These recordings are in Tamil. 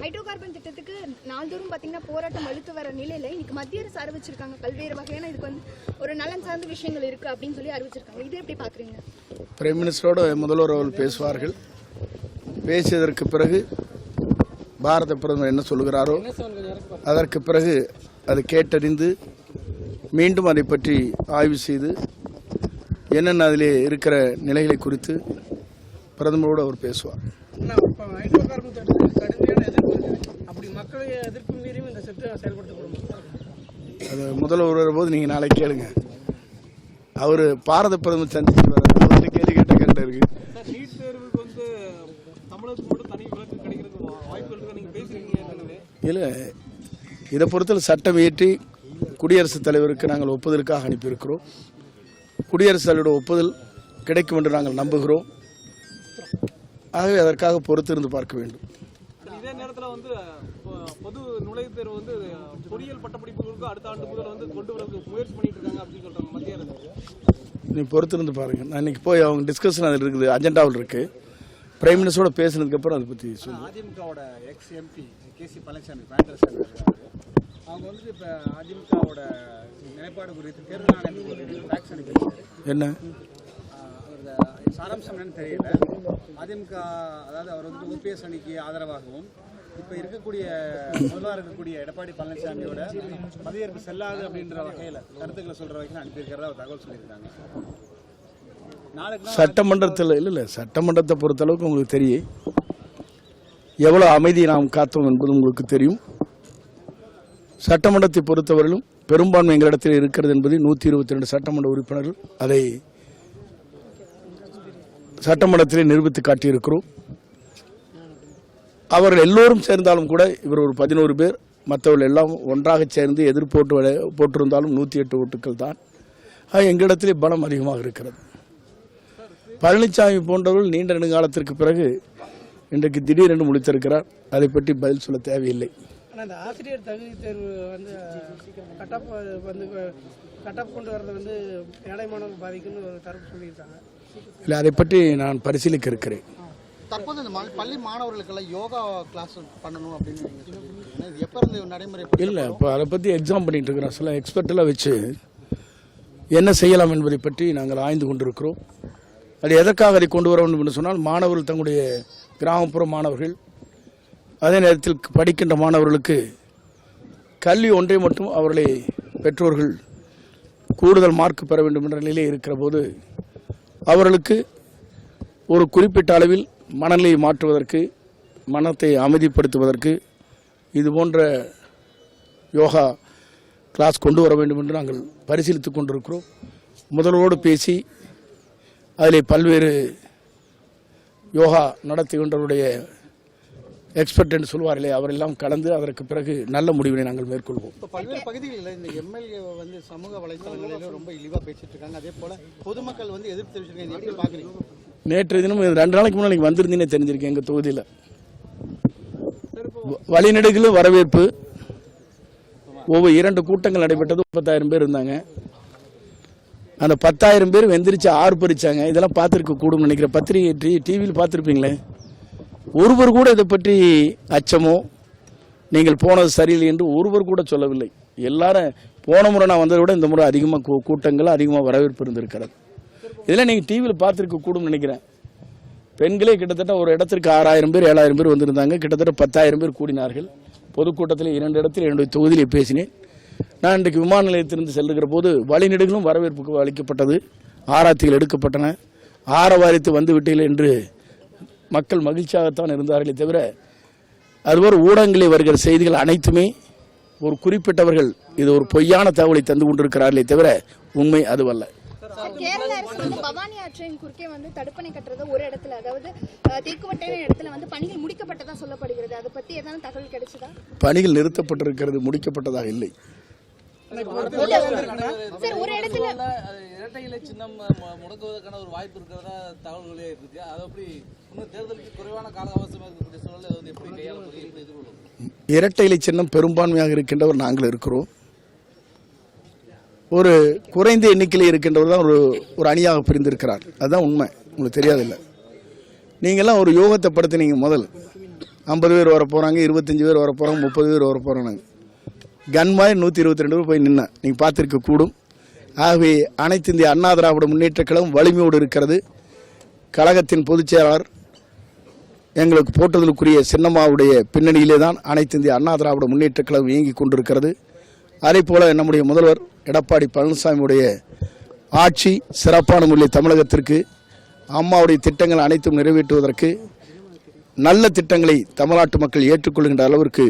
ஹைட்ரோ கார்பன் திட்டத்துக்கு நாள்தோறும் பார்த்தீங்கன்னா போராட்டம் வலுத்து வர நிலையில் இன்னைக்கு மத்திய அரசு அறிவிச்சிருக்காங்க. பல்வேறு வகையான இதுக்கு வந்து ஒரு நலன் சார்ந்த விஷயங்கள் இருக்குது அப்படின்னு சொல்லி அறிவிச்சிருக்காங்க. இது எப்படி பார்க்குறீங்க பிரைம் மினிஸ்டரோடு முதல்வர் அவர்கள் பேசுவார்கள். பேசியதற்கு பிறகு பாரத பிரதமர் என்ன சொல்கிறாரோ அதற்கு பிறகு அதை கேட்டறிந்து மீண்டும் அதை பற்றி ஆய்வு செய்து என்னென்ன அதிலே இருக்கிற நிலைகளை குறித்து பிரதமரோடு அவர் பேசுவார். நான் இப்போ ஹைட்ரோ கார்பன் திட்டத்துக்கு கடுமையான எதிர்ப்பு. அப்படி மக்களை எதிர்ப்பு மீறியும் இந்த திட்டம் செயல்படுத்தப்படும். அது முதல்வர் வரும்போது நீங்கள் நாளைக்கு கேளுங்க. அவர் பாரத பிரதமர் சந்திச்சு முதல்ல கேள்வி கேட்ட கரெக்டாக இருக்கு. சார் நீட் தேர்வுக்கு வந்து தமிழகத்துக்கு மட்டும் தனி விலக்கு கிடைக்கிறதுக்கு வா- வாய்ப்புகள் இருக்கா நீங்க பேசுறீங்க ஏற்கனவே இல்லை இதை பொறுத்தல சட்டம் இயற்றி குடியரசுத் தலைவருக்கு நாங்கள் ஒப்புதலுக்காக அனுப்பியிருக்கிறோம். குடியரசுத் தலைவருடைய ஒப்புதல் கிடைக்கும் என்று நாங்கள் நம்புகிறோம். ஆகவே அதற்காக பொறுத்திருந்து பார்க்க வேண்டும். இதே நேரத்துல வந்து பொது நுழைவுத் தேர்வு வந்து பொறியியல் பட்டப்படிப்புகளுக்கு அடுத்த ஆண்டு முதல் வந்து கொண்டு வரதுக்கு முயற்சி பண்ணிட்டு இருக்காங்க அப்படின்னு சொல்றாங்க மத்திய அரசு. நீ பொறுத்திருந்து பாருங்க. நான் இன்னைக்கு போய் அவங்க டிஸ்கஷன் அதில் இருக்குது அஜெண்டாவில் இருக்கு. பிரைம் மினிஸ்டரோட பேசினதுக்கு அப்புறம் அதை பற்றி சொல்லுங்கள் அதிமுகவோட ex MP K C Palaniswami அவங்க வந்துட்டு இப்போ அதிமுகவோட நிலைப்பாடு குறித்து தேர்தல் என்ன? சாராம்சம் என்னன்னு தெரியல. அதிமுக அதாவது அவர் வந்து ஓபிஎஸ் அணிக்கு ஆதரவாகவும் இப்போ இருக்கக்கூடிய முதல்வராக இருக்கக்கூடிய எடப்பாடி பழனிசாமியோட பதவியேற்பு செல்லாது அப்படின்ற வகையில் கருத்துக்களை சொல்கிற வகையில் அனுப்பியிருக்கிறதா ஒரு தகவல் சொல்லியிருக்காங்க. சட்டமன்றத்தில் இல்லை இல்லை சட்டமன்றத்தை பொறுத்தளவுக்கு உங்களுக்கு தெரியும். எவ்வளோ அமைதியை நாம் காத்தோம் என்பது உங்களுக்கு தெரியும். சட்டமன்றத்தை பொறுத்தவரையிலும் பெரும்பான்மை எங்களிடத்தில் இருக்கிறது என்பதை நூற்றி இருபத்தி ரெண்டு சட்டமன்ற உறுப்பினர்கள் அதை சட்டமன்றத்திலே நிரூபித்து காட்டியிருக்கிறோம். அவர்கள் எல்லோரும் சேர்ந்தாலும் கூட இவர் ஒரு பதினோரு பேர் மற்றவர்கள் எல்லாம் ஒன்றாக சேர்ந்து எதிர்போட்டு போட்டிருந்தாலும் நூற்றி எட்டு ஓட்டுக்கள் தான். எங்களிடத்திலே பலம் அதிகமாக இருக்கிறது. பழனிசாமி போன்றவர்கள் நீண்ட நெடுங்காலத்திற்கு பிறகு இன்றைக்கு திடீரென்று முடித்திருக்கிறார் அதை பற்றி பதில் சொல்ல தேவையில்லை. ஆனால் இந்த ஆசிரியர் தகுதி தேர்வு வந்து கட்டப் வந்து கட்டப் கொண்டு வரது வந்து ஏழை மாணவர்கள் பாதிக்குன்னு ஒரு தரப்பு சொல்லியிருக்காங்க. இல்லை அதை பற்றி நான் பரிசீலிக்க இருக்கிறேன். தற்போது இந்த பள்ளி மாணவர்களுக்கெல்லாம் யோகா கிளாஸ் பண்ணணும் அப்படின்னு எப்ப இருந்து நடைமுறை இல்லை இப்போ அதை பற்றி எக்ஸாம் பண்ணிட்டு இருக்கிறோம். சில எல்லாம் வச்சு என்ன செய்யலாம் என்பதை பற்றி நாங்கள் ஆய்ந்து கொண்டிருக்கிறோம். அது எதற்காக அதை கொண்டு வர வேண்டும் என்று சொன்னால் மாணவர்கள் தங்களுடைய கிராமப்புற மாணவர்கள் அதே நேரத்தில் படிக்கின்ற மாணவர்களுக்கு கல்வி ஒன்றை மட்டும் அவர்களை பெற்றோர்கள் கூடுதல் மார்க் பெற வேண்டும் என்ற நிலையிலே இருக்கிற போது அவர்களுக்கு ஒரு குறிப்பிட்ட அளவில் மனநிலையை மாற்றுவதற்கு மனத்தை அமைதிப்படுத்துவதற்கு இது போன்ற யோகா கிளாஸ் கொண்டு வர வேண்டும் என்று நாங்கள் பரிசீலித்துக் கொண்டிருக்கிறோம். முதல்வரோடு பேசி அதில் பல்வேறு யோகா நடத்துகின்றவருடைய எக்ஸ்பர்ட் என்று சொல்வார்களே அவரெல்லாம் கலந்து அதற்கு பிறகு நல்ல முடிவினை நாங்கள் மேற்கொள்வோம். இப்போ பல்வேறு பகுதிகளில் இந்த எம்எல்ஏ வந்து சமூக வலைத்தளங்களிலும் ரொம்ப இழிவா பேசிட்டு இருக்காங்க. அதே போல பொதுமக்கள் வந்து எதிர்ப்பு தெரிவிச்சிருக்காங்க. எப்படி நேற்று தினம் ரெண்டு நாளைக்கு முன்னாடி வந்திருந்தீங்கன்னு தெரிஞ்சிருக்கேன் எங்கள் தொகுதியில். வழிநெடுகிலும் வரவேற்பு. ஒவ்வொரு இரண்டு கூட்டங்கள் நடைபெற்றது முப்பத்தாயிரம் பேர் இருந்தாங்க. அந்த பத்தாயிரம் பேர் வெந்திரிச்சு ஆறு பறிச்சாங்க இதெல்லாம் பார்த்துருக்க கூடும் நினைக்கிற பத்திரிகை டிவியில் பார்த்துருப்பீங்களே. ஒருவர் கூட இதை பற்றி அச்சமோ நீங்கள் போனது சரியில்லை என்று ஒருவர் கூட சொல்லவில்லை. எல்லாரும் போன முறை நான் வந்ததை விட இந்த முறை அதிகமாக கூட்டங்கள் அதிகமாக வரவேற்பு இருந்திருக்கிறது. இதெல்லாம் நீங்கள் டிவியில் பார்த்துருக்க கூடும் நினைக்கிறேன். பெண்களே கிட்டத்தட்ட ஒரு இடத்திற்கு ஆறாயிரம் பேர் ஏழாயிரம் பேர் வந்திருந்தாங்க. கிட்டத்தட்ட பத்தாயிரம் பேர் கூடினார்கள். பொதுக்கூட்டத்தில் இரண்டு இடத்தில் என்னுடைய தொகுதியிலே பேசினேன். நான் இன்றைக்கு விமான நிலையத்திலிருந்து செல்லுகிற போது வழிநெடுகளும் வரவேற்புக்கு அளிக்கப்பட்டது. ஆராத்திகள் எடுக்கப்பட்டன. ஆரவாரித்து வந்து விட்டீர்கள் என்று மக்கள் மகிழ்ச்சியாகத்தான் இருந்தார்களே தவிர அதுபோல் ஊடகங்களில் வருகிற செய்திகள் அனைத்துமே ஒரு குறிப்பிட்டவர்கள் இது ஒரு பொய்யான தகவலை தந்து கொண்டிருக்கிறார்களே தவிர உண்மை அதுவல்ல. கேரள அரசு வந்து பவானி ஆற்றின் குறுக்கே வந்து தடுப்பணை கட்டுறது ஒரு இடத்துல அதாவது அஹ், தெற்குவட்டையான இடத்துல வந்து பணிகள் முடிக்கப்பட்டதா சொல்லப்படுகிறது? அதை பத்தி ஏதாவது தகவல் கிடைச்சதா? பணிகள் நிறுத்தப்பட்டிருக்கிறது முடிக்கப்பட்டதாக இல்லை. ஒரு இடத்துல இரட்டை இலை சின்னம் முடக்குவதற்கான ஒரு வாய்ப்பு இருக்கிறதா தகவல்களே இருக்கு. அது அப்படி இன்னும் தேர்தலுக்கு குறைவான கால அவகாசம் இருக்கக்கூடிய சூழலை வந்து எப்படி கையாள போறீங்க எப்படி எதிர்கொள்ளும் இரட்டை இலை சின்னம் பெரும்பான்மையாக இருக்கின்றவர் நாங்கள் இருக்கிறோம். ஒரு குறைந்த எண்ணிக்கையில் இருக்கின்றவர் தான் ஒரு ஒரு அணியாக பிரிந்திருக்கிறார். அதுதான் உண்மை. உங்களுக்கு தெரியாதில்ல. நீங்கள்லாம் ஒரு யோகத்தை படுத்தினீங்க முதல். ஐம்பது பேர் வர போகிறாங்க இருபத்தஞ்சி பேர் வர போகிறாங்க முப்பது பேர் வர போகிறாங்க கன் மாதிரி நூற்றி இருபத்தி ரெண்டு பேர் போய் நின்னேன் நீங்கள் பார்த்துருக்க கூடும். ஆகவே அனைத்து இந்திய அண்ணா திராவிட முன்னேற்ற கழகம் வலிமையோடு இருக்கிறது. கழகத்தின் பொதுச் செயலாளர் எங்களுக்கு போட்டதற்குரிய சின்னம்மாவுடைய பின்னணியிலே தான் அனைத்து இந்திய அண்ணா திராவிட முன்னேற்ற கழகம் இயங்கிக் கொண்டிருக்கிறது. அதே போல நம்முடைய முதல்வர் எடப்பாடி பழனிசாமியுடைய ஆட்சி சிறப்பான முறையில் தமிழகத்திற்கு அம்மாவுடைய திட்டங்கள் அனைத்தும் நிறைவேற்றுவதற்கு நல்ல திட்டங்களை தமிழ்நாட்டு மக்கள் ஏற்றுக்கொள்கின்ற அளவிற்கு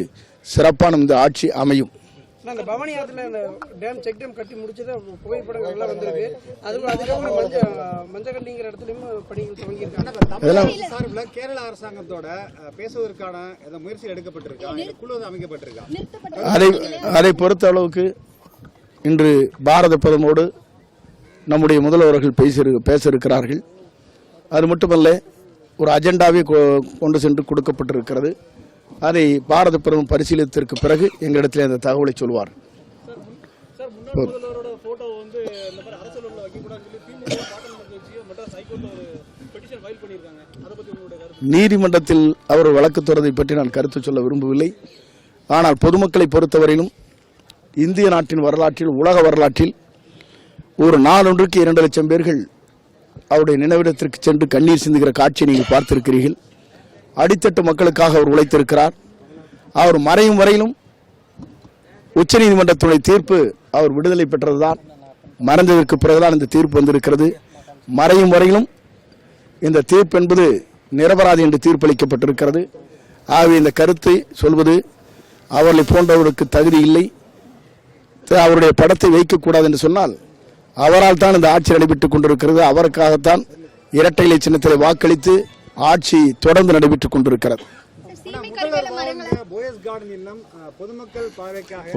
சிறப்பான இந்த ஆட்சி அமையும். அந்த பவானி ஆத்துல அந்த டேம் செக் டேம் கட்டி முடிச்சது புகைப்படங்கள் எல்லாம் வந்திருக்கு. அது அதுக்கப்புறம் மஞ்ச மஞ்சக்கண்டிங்கிற இடத்துலயும் பணிகள் துவங்கியிருக்காங்க. சார்பில் கேரள அரசாங்கத்தோட பேசுவதற்கான ஏதோ முயற்சி எடுக்கப்பட்டிருக்கா? குழு அமைக்கப்பட்டிருக்கா? அதை அதை பொறுத்த அளவுக்கு இன்று பாரத பிரதமோடு நம்முடைய முதல்வர்கள் பேசி பேச இருக்கிறார்கள் அது மட்டுமல்ல ஒரு அஜெண்டாவே கொ- கொண்டு சென்று கொடுக்கப்பட்டிருக்கிறது. அதை பாரத பிரதமர் பரிசீலித்ததற்கு பிறகு எங்களிடத்தில் அந்த தகவலை சொல்வார். நீதிமன்றத்தில் அவர் வழக்கு தொடர்வதை பற்றி நான் கருத்து சொல்ல விரும்பவில்லை. ஆனால் பொதுமக்களை பொறுத்தவரையிலும் இந்திய நாட்டின் வரலாற்றில் உலக வரலாற்றில் ஒரு நாளொன்றுக்கு இரண்டு லட்சம் பேர்கள் அவருடைய நினைவிடத்திற்கு சென்று கண்ணீர் சிந்துகிற காட்சியை நீங்கள் பார்த்திருக்கிறீர்கள். அடித்தட்டு மக்களுக்காக அவர் உழைத்திருக்கிறார். அவர் மறையும் வரையிலும் உச்சநீதிமன்றத்துடைய தீர்ப்பு அவர் விடுதலை பெற்றதுதான். மறைந்ததற்கு பிறகுதான் இந்த தீர்ப்பு வந்திருக்கிறது. மறையும் வரையிலும் இந்த தீர்ப்பு என்பது நிரபராதி என்று தீர்ப்பளிக்கப்பட்டிருக்கிறது. ஆகவே இந்த கருத்தை சொல்வது அவர்களை போன்றவர்களுக்கு தகுதி இல்லை. அவருடைய படத்தை வைக்கக்கூடாது என்று சொன்னால் அவரால் தான் இந்த ஆட்சி நடைபெற்றுக் கொண்டிருக்கிறது. அவருக்காகத்தான் இரட்டை இலை சின்னத்தில் வாக்களித்து ஆட்சி தொடர்ந்து நடைபெற்றுக் கொண்டிருக்கிறது. சீமை கருவேல மரங்களை? போயஸ் கார்டன் இல்லம் அஹ், பொதுமக்கள் பார்வைக்காக